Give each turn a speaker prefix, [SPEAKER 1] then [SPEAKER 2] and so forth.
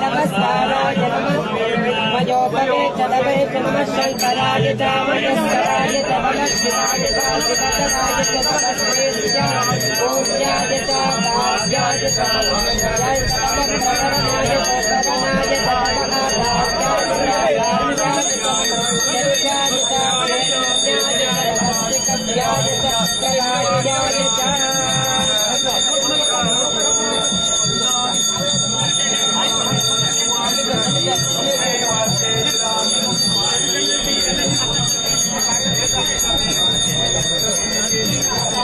[SPEAKER 1] नमस्काराय नमः मयोपरे च नवे च नमः शङ्कराय च मयस्कराय च नमः शिवाय च शिवतराय च पूज्याय च काव्याय च जय नमः प्रकरणाय च करणाय च Obrigado.